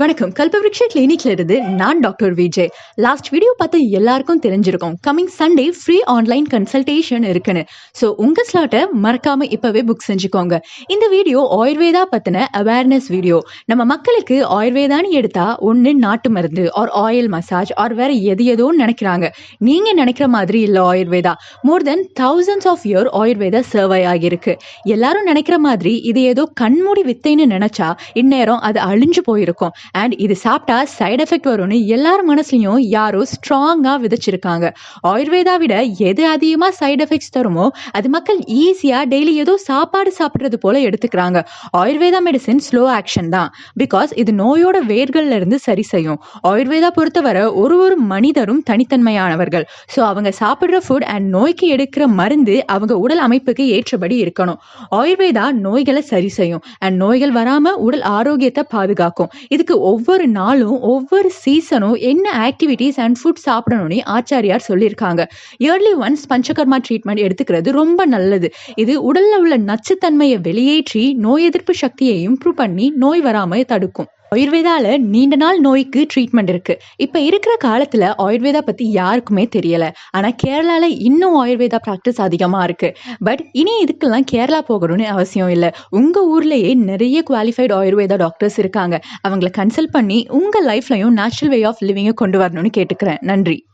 வணக்கம். கல்பவருஷ கிளினிக்ல இருந்து நான் டாக்டர் விஜய். லாஸ்ட் வீடியோ பார்த்து எல்லாருக்கும் தெரிஞ்சிருக்கும். Coming Sunday free online consultation இருக்குன்னு. ஸோ உங்க ஸ்லாட்டை மறக்காம இப்பவே புக் செஞ்சுக்கோங்க. இந்த வீடியோ ஆயுர்வேதா பத்தின அவேர்னஸ் வீடியோ நம்ம மக்களுக்கு ஆயுர்வேதான்னு எடுத்தா ஒன்று நாட்டு மருந்து ஆர் ஆயில் மசாஜ் ஆர் வேற எது எதோன்னு நினைக்கிறாங்க. நீங்க நினைக்கிற மாதிரி இல்லை Ayurveda. More than thousands of year Ayurveda survive ஆகியிருக்கு. எல்லாரும் நினைக்கிற மாதிரி இது ஏதோ கண்மூடி வித்தைன்னு நினைச்சா இந்நேரம் அது அழிஞ்சு போயிருக்கும். அண்ட் இது சாப்பிட்டா சைடு எஃபெக்ட் வரும்னு எல்லார் மனசுலையும் யாரோ ஸ்ட்ராங்கா விதைச்சிருக்காங்க. ஆயுர்வேதா விட எது அதிகமா சைடு எஃபெக்ட்ஸ் தருமோ அது மக்கள் ஈஸியா டெய்லி ஏதோ சாப்பாடு சாப்பிட்றது போல எடுத்துக்கிறாங்க. ஆயுர்வேதா மெடிசின் ஸ்லோ ஆக்ஷன் தான். பிகாஸ் இது நோயோட வேர்கள்ல இருந்து சரி செய்யும். ஆயுர்வேதா பொறுத்தவரை ஒரு ஒரு மனிதரும் தனித்தன்மையானவர்கள். ஸோ அவங்க சாப்பிட்ற ஃபுட் அண்ட் நோய்க்கு எடுக்கிற மருந்து அவங்க உடல் அமைப்புக்கு ஏற்றபடி இருக்கணும். ஆயுர்வேதா நோய்களை சரி செய்யும். அண்ட் நோய்கள் வராம உடல் ஆரோக்கியத்தை பாதுகாக்கும். இதுக்கு ஒவ்வொரு நாளும் ஒவ்வொரு சீசனும் என்ன ஆக்டிவிட்டீஸ் அண்ட் ஃபுட் சாப்பிடணும்னு ஆச்சாரியார் சொல்லியிருக்காங்க. இயர்லி ஒன்ஸ் பஞ்சகர்மா ட்ரீட்மெண்ட் எடுத்துக்கிறது ரொம்ப நல்லது. இது உடல்ல உள்ள நச்சுத்தன்மையை வெளியேற்றி நோய் எதிர்ப்பு சக்தியை இம்ப்ரூவ் பண்ணி நோய் வராம தடுக்கும். ஆயுர்வேதால நீண்ட நாள் நோய்க்கு ட்ரீட்மெண்ட் இருக்கு. இப்ப இருக்கிற காலத்துல ஆயுர்வேதா பத்தி யாருக்குமே தெரியல. ஆனா கேரளால இன்னும் ஆயுர்வேதா ப்ராக்டிஸ் அதிகமா இருக்கு. பட் இனி இதுக்கெல்லாம் கேரளா போகணும்னு அவசியம் இல்லை. உங்க ஊர்லயே நிறைய குவாலிஃபைடு ஆயுர்வேதா டாக்டர்ஸ் இருக்காங்க. அவங்கள கன்சல்ட் பண்ணி உங்க லைஃப்லயும் நேச்சுரல் வே ஆஃப் லிவிங்கை கொண்டு வரணும்னு கேட்டுக்கிறேன். நன்றி.